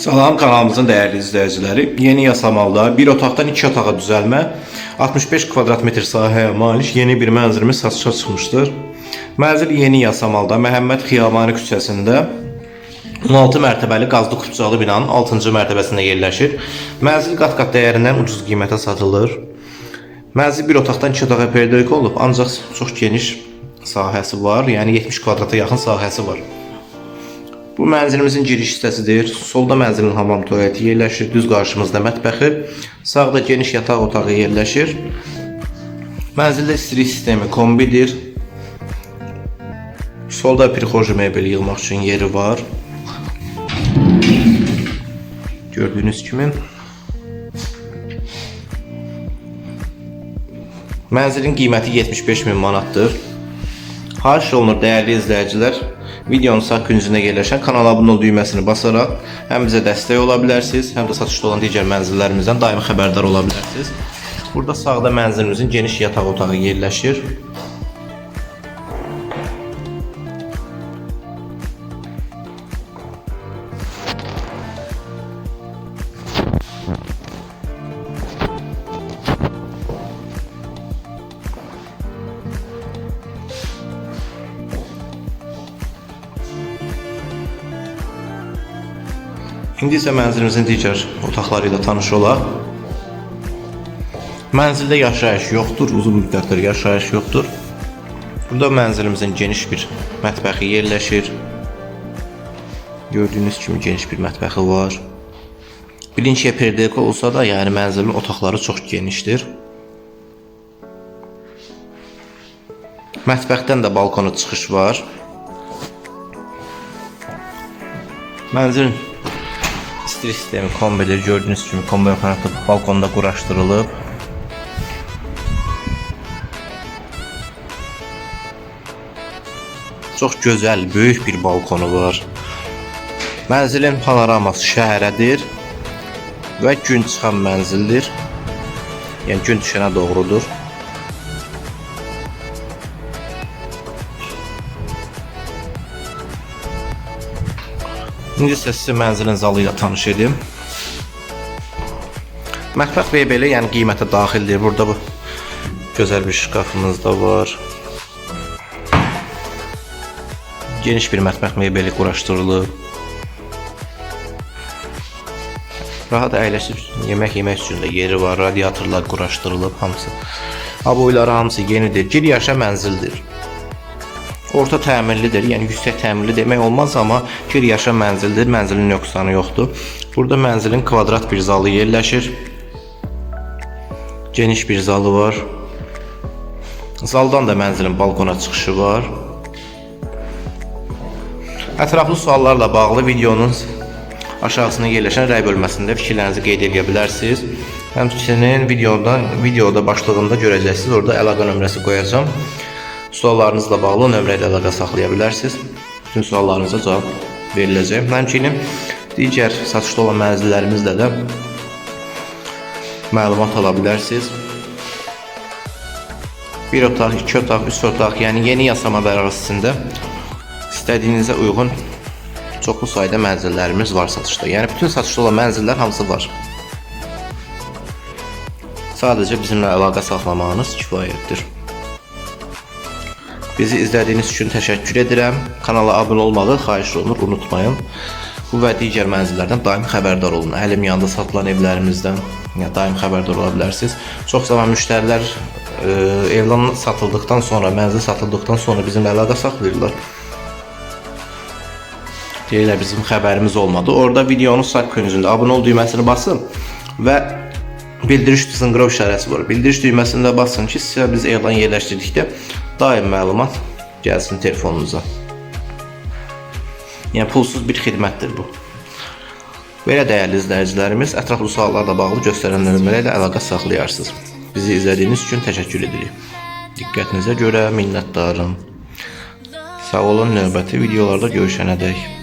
Salam kanalımızın değerli izleyicileri. Yeni yasamalda bir otaqdan iki otağa düzəlmə 65 kvadrat metr sahəyə malik yeni bir mənzilimiz satışa çıxmışdır. Mənzil yeni yasamalda Məhəmməd Xiyabani küçəsində 16 mərtəbəli qazlı kupçalı binanın 6-cı mərtəbəsində yerləşir. Mənzil qat-qat dəyərindən ucuz qiymətə satılır. Mənzil bir otaqdan iki otağa perdelik olub, ancaq çox geniş sahəsi var, yəni 70 kvadrata yaxın sahəsi var. Bu mənzilimizin giriş hissəsidir. Solda mənzilin hamam tualeti yerləşir. Düz qarşımızda mətbəxi, sağda geniş yataq otağı yerləşir. Mənzildə istilik sistemi kombidir. Solda prixoji mebeli yığmaq üçün yeri var. Gördüyünüz kimi Mənzilin qiyməti 75 min manatdır. Xahiş olunur dəyərli izləyicilər, videonun sağ küncündə yerləşən kanala abunə ol düyməsini basaraq həm bizə dəstək ola bilərsiniz, həm də satışda olan digər mənzillərimizdən daimi xəbərdar ola bilərsiniz. Burada sağda mənzilimizin geniş yataq otağı yerləşir. İndi isə mənzilimizin digər otaqları ilə tanış olaq. Mənzildə yaşayış yoxdur, uzun müddətdir yaşayış yoxdur. Burada mənzilimizin geniş bir mətbəxi yerləşir. Gördüyünüz kimi geniş bir mətbəxi var. Bilinçiyə perdeka olsa da, yəni mənzilin otaqları çox genişdir. Mətbəxdən də balkona çıxış var. Mənzilin istilik sistemi kombidir. Gördüyünüz kimi kombi aparatı balkonda quraşdırılıb. Çox gözəl, böyük bir balkonu var. Mənzilin panoraması şəhərədir və gün çıxan mənzildir. Yəni gün düşənə doğrudur. İndi isə sizə mənzilin zalı ilə tanış edim. Mətbəx belə, yəni qiymətə daxildir. Burada bu gözəl bir şkafımız da var. Geniş bir mətbəx mebeli quraşdırılıb. Rahat əyləşib yemək yemək üçün də yeri var. Radiatorlar quraşdırılıb hamısı. Aboyları hamısı yenidir. Gir yaşa mənzildir. Orta təmirlidir, yəni yüksək təmirli demək olmaz, amma gir yaşa mənzildir, mənzilin nöqsanı yoxdur. Burada mənzilin kvadrat bir zalı yerləşir. Geniş bir zalı var. Zaldan da mənzilin balkona çıxışı var. Ətraflı suallarla bağlı videonun aşağısına yerləşən rəy bölməsində fikirlərinizi qeyd edə bilərsiniz. Həmçinin videodan videoda başlığında görəcəksiniz. Orada əlaqə nömrəsi qoyacağam. Suallarınızla bağlı nömrə ilə əlaqə saxlaya bilərsiniz. Bütün suallarınıza cavab veriləcək. Həmçinin digər satışda olan mənzillərimizdə də məlumat ala bilərsiniz. Bir otaq, iki otaq, üç otaq, yəni yeni yasama ərazisində istədiyinizə uyğun çoxlu sayda mənzillərimiz var satışda. Yəni bütün satışda olan mənzillər hamısı var. Sadəcə bizimlə əlaqə saxlamağınız kifayətdir. Bizi izlədiyiniz üçün təşəkkür edirəm. Kanala abunə olmağı xahiş olunur, unutmayın. Bu və digər mənzillərdən daim xəbərdar olun. Əlim yanında satılan evlərimizdən yəni daim xəbərdar ola. Çox zaman müştərilər e, elan satıldıqdan sonra, mənzil satıldıqdan sonra bizimlə əlaqə saxlayırlar. Deyirlər bizim xəbərimiz olmadı. Orada videonun sağ küncündə abunə ol düyməsini basın və bildiriş zınqrov işarəsi var. Bildiriş düyməsində basın ki, sizə biz elan yerləşdirdikdə daim məlumat gəlsin telefonunuza. Yəni pulsuz bir xidmətdir bu. Belə dəyərli izləyicilərimiz, ətraflı suallarla bağlı göstərən nömrələ ilə əlaqə saxlayarsınız. Bizi izlədiyiniz üçün təşəkkür edirik. Diqqətinizə görə minnətdarım. Sağ olun, növbəti videolarda görüşənədək.